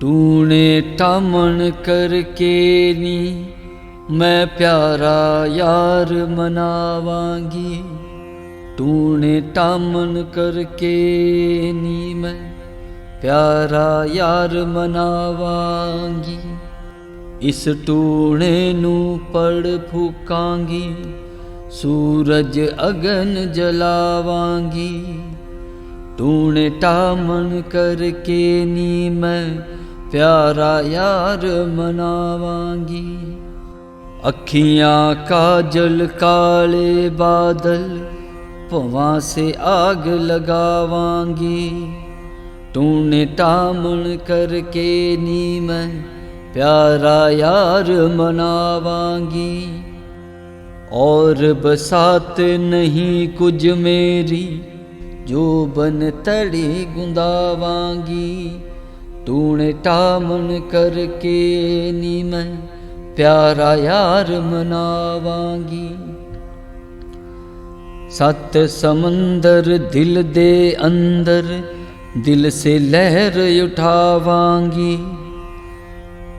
ਤੂਨੇ ਟਾਮਣ ਕਰਕੇ ਨੀ ਮੈਂ ਪਿਆਰਾ ਯਾਰ ਮਨਾਵਾਂਗੀ ਤੂਨੇ ਟਾਮਣ ਕਰਕੇ ਨੀ ਮੈਂ ਪਿਆਰਾ ਯਾਰ ਮਨਾਵਾਂਗੀ ਇਸ ਟੂਣੇ ਨੂੰ ਪੜ ਫੂਕਾਂਗੀ ਸੂਰਜ ਅਗਨ ਜਲਾਵਾਂਗੀ ਤੂਨੇ ਟਾਮਣ ਕਰਕੇ ਨੀ ਮੈਂ ਪਿਆਰਾ ਯਾਰ ਮਨਾਵਾਂਗੀ। ਅੱਖੀਆਂ ਕਾਜਲ, ਕਾਲੇ ਬਾਦਲ, ਭਵਾਂ ਸੇ ਆਗ ਲਗਾਵਾਂਗੀ। ਟੂਣੇ ਟਾਮਣ ਕਰਕੇ ਨੀ ਮੈਂ ਪਿਆਰਾ ਯਾਰ ਮਨਾਵਾਂਗੀ। ਔਰ ਬਸਾਤ ਨਹੀਂ ਕੁਝ ਮੇਰੀ, ਜੋ ਬਨ ਤੜੀ ਗੁੰਦਾਵਾਂਗੀ। ਤੂਣੇ ਟਾਮਨ ਕਰਕੇ ਨੀ ਮੈਂ ਪਿਆਰਾ ਯਾਰ ਮਨਾਵਾਂਗੀ। ਸਤ ਸਮੁੰਦਰ ਦਿਲ ਦੇ ਅੰਦਰ ਦਿਲ ਸੇ ਲਹਿਰ ਉਠਾਵਾਂਗੀ।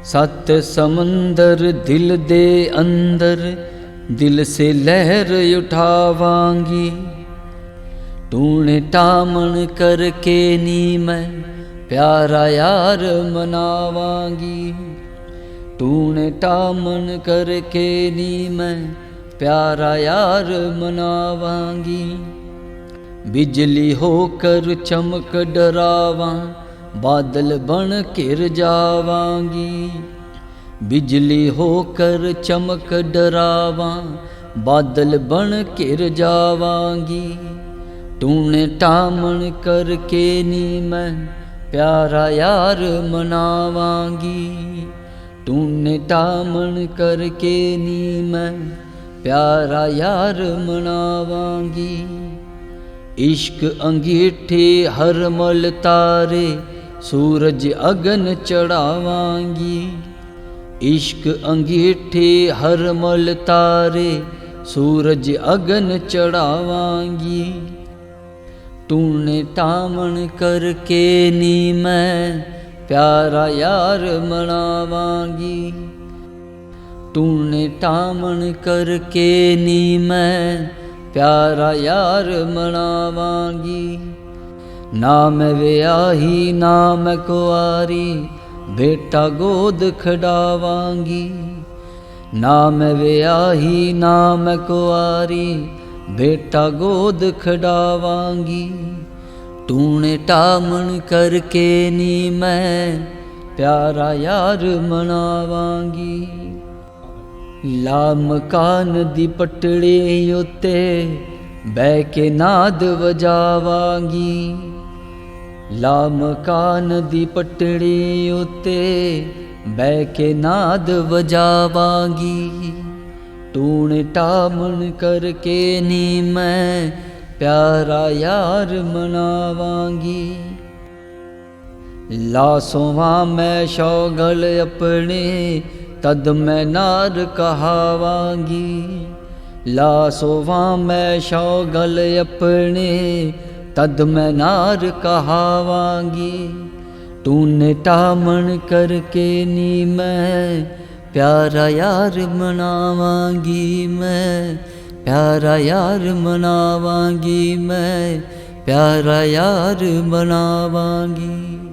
ਸਤ ਸਮੁੰਦਰ ਦਿਲ ਦੇ ਅੰਦਰ ਦਿਲ ਸੇ ਲਹਿਰ ਉਠਾਵਾਂਗੀ। ਟੂਣੇ ਟਾਮਣ ਕਰਕੇ ਨੀ ਮੈਂ ਪਿਆਰਾ ਯਾਰ ਮਨਾਵਾਂਗੀ। ਟੂਣ ਟਾਮਨ ਕਰਕੇ ਨੀ ਮੈਂ ਪਿਆਰਾ ਯਾਰ ਮਨਾਵਾਂਗੀ। ਬਿਜਲੀ ਹੋ ਕਰ ਚਮਕ ਡਰਾਵਾਂ, ਬਾਦਲ ਬਣ ਘਿਰ ਜਾਵਾਂਗੀ। ਬਿਜਲੀ ਹੋ ਕਰ ਚਮਕ ਡਰਾਵਾਂ, ਬਾਦਲ ਬਣ ਘਿਰ ਜਾਵਾਂਗੀ। ਟੂਣੇ ਟਾਮਣ ਕਰਕੇ ਨੀ ਮੈਂ ਪਿਆਰਾ ਯਾਰ ਮਨਾਵਾਂਗੀ। ਤੂੰ ਟਾਮਣ ਕਰਕੇ ਨੀ ਮੈਂ ਪਿਆਰਾ ਯਾਰ ਮਨਾਵਾਂਗੀ। ਇਸ਼ਕ ਅੰਗੀਠੇ ਹਰਮਲ ਤਾਰੇ ਸੂਰਜ ਅਗਨ ਚੜਾਵਾਂਗੀ। ਇਸ਼ਕ ਅੰਗੀਠੇ ਹਰਮਲ ਤਾਰੇ ਸੂਰਜ ਅਗਨ ਚੜਾਵਾਂਗੀ। ਤੂਨੇ ਤਾਵਣ ਕਰਕੇ ਨੀ ਮੈਂ ਪਿਆਰਾ ਯਾਰ ਮਣਾਵਾਂਗੀ ਤੂਨੇ ਤਾਵਣ ਕਰਕੇ ਨੀ ਮੈਂ ਪਿਆਰਾ ਯਾਰ ਮਣਾਵਾਂਗੀ ਨਾ ਮੈਂ ਵਿਆਹੀ, ਨਾ ਮੈਂ ਕੁਆਰੀ, ਬੇਟਾ ਗੋਦ ਖੜਾਵਾਂਗੀ ਨਾ ਮੈਂ ਵਿਆਹੀ, ਨਾ ਮੈਂ ਕੁਆਰੀ ਬੇਟਾ ਗੋਦ ਖੜਾਵਾਂਗੀ, ਟੂਣੇ ਟਾਮਣ ਕਰਕੇ ਨੀ ਮੈਂ ਪਿਆਰਾ ਯਾਰ ਮਨਾਵਾਂਗੀ। ਲਾ ਮਕਾਨ ਦੀ ਪਟੜੀ ਉਤੇ ਬਹਿ ਕੇ ਨਾਦ ਵਜਾਵਾਂਗੀ। ਲਾ ਮਕਾਨ ਦੀ ਪਟੜੀ ਉਤੇ ਬਹਿ ਕੇ ਨਾਦ ਵਜਾਵਾਂਗੀ। ਤੂਨੇ ਟਾਮਣ ਕਰਕੇ ਨੀ ਮੈਂ ਪਿਆਰਾ ਯਾਰ ਮਨਾਵਾਂਗੀ। ਲਾਸੋਵਾ ਮੈਂ ਸ਼ੌਗਲ ਆਪਣੇ, ਤਦ ਮੈਂ ਨਾਰ ਕਹਾਵਾਂਗੀ। ਲਾਸੋਵਾ ਮੈਂ ਸ਼ੌਗਲ ਆਪਣੇ, ਤਦ ਮੈਂ ਨਾਰ ਕਹਾਵਾਂਗੀ। ਤੂਨੇ ਟਾਮਣ ਕਰਕੇ ਨੀ ਮੈਂ ਪਿਆਰਾ ਯਾਰ ਮਨਾਵਾਂਗੀ ਮੈਂ ਪਿਆਰਾ ਯਾਰ ਮਨਾਵਾਂਗੀ ਮੈਂ ਪਿਆਰਾ ਯਾਰ ਮਨਾਵਾਂਗੀ।